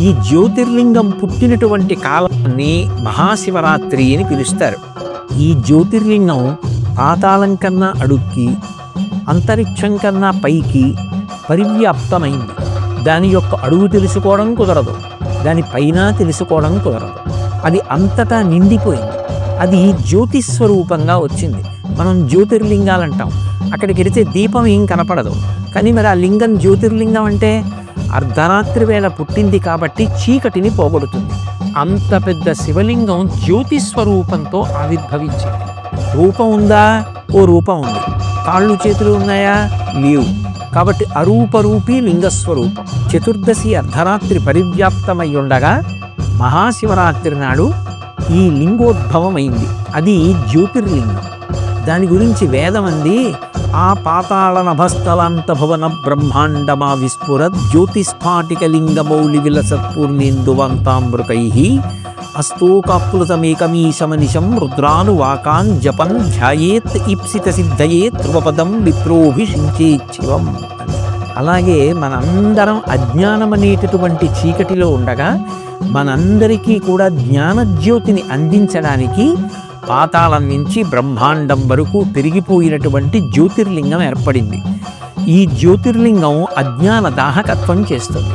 ఈ జ్యోతిర్లింగం పుట్టినటువంటి కాలాన్ని మహాశివరాత్రి అని పిలుస్తారు. ఈ జ్యోతిర్లింగం పాతాళం కన్నా అడుక్కి అంతరిక్షం కన్నా పైకి పరివ్యాప్తమైంది. దాని యొక్క అడుగు తెలుసుకోవడం కుదరదు. దాని పైన తెలుసుకోవడం కుదరదు. అది అంతటా నిండిపోయింది. అది జ్యోతి స్వరూపంగా వచ్చింది. మనం జ్యోతిర్లింగాలు అంటాం అక్కడికి వెళితే దీపం ఏం కనపడదు. కానీ మరి ఆ లింగం జ్యోతిర్లింగం అంటే అర్ధరాత్రి వేళ పుట్టింది కాబట్టి చీకటిని పోగొడుతుంది. అంత పెద్ద శివలింగం జ్యోతి స్వరూపంతో ఆవిర్భవించింది. రూపం ఉందా? ఓ రూపం ఉంది. కాళ్ళు చేతులు ఉన్నాయా? లేవు. కాబట్టి అరూపరూపి లింగస్వరూపం. చతుర్దశి అర్ధరాత్రి పరివ్యాప్తమై ఉండగా మహాశివరాత్రి నాడు ఈ లింగోద్భవమైంది. అది జ్యోతిర్లింగం. దాని గురించి వేదం అంది ఆ పాతాళ నభస్థలాంత భవన బ్రహ్మాండమా విస్ఫుర జ్యోతిస్ఫాటిక లింగమౌలి అస్తూకాప్లుతమేకమీశమనిశం రుద్రాను వాకాన్ జపన్ ధ్యాయేత్ ఈప్సిత సిద్ధయే ధ్రువపదం విప్రోభిషించేచ్చివం అలాగే మనందరం అజ్ఞానం అనేటటువంటి చీకటిలో ఉండగా మనందరికీ కూడా జ్ఞానజ్యోతిని అందించడానికి పాతాళం నుంచి బ్రహ్మాండం వరకు పెరిగిపోయినటువంటి జ్యోతిర్లింగం ఏర్పడింది. ఈ జ్యోతిర్లింగం అజ్ఞాన దాహకత్వం చేస్తుంది.